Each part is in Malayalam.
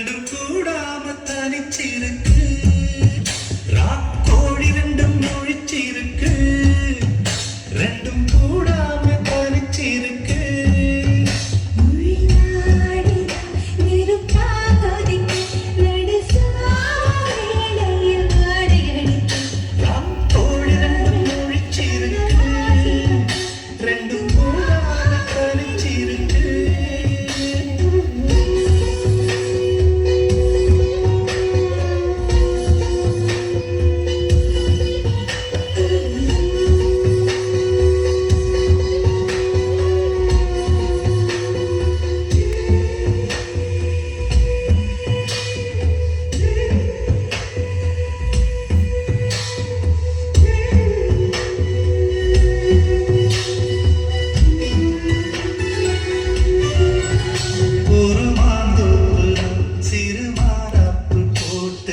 രണ്ടും കൂടാമ തനിച്ചിരുക്ക് കോഴി രണ്ടും ഒഴിച്ചിരുക്ക്.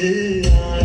Yeah.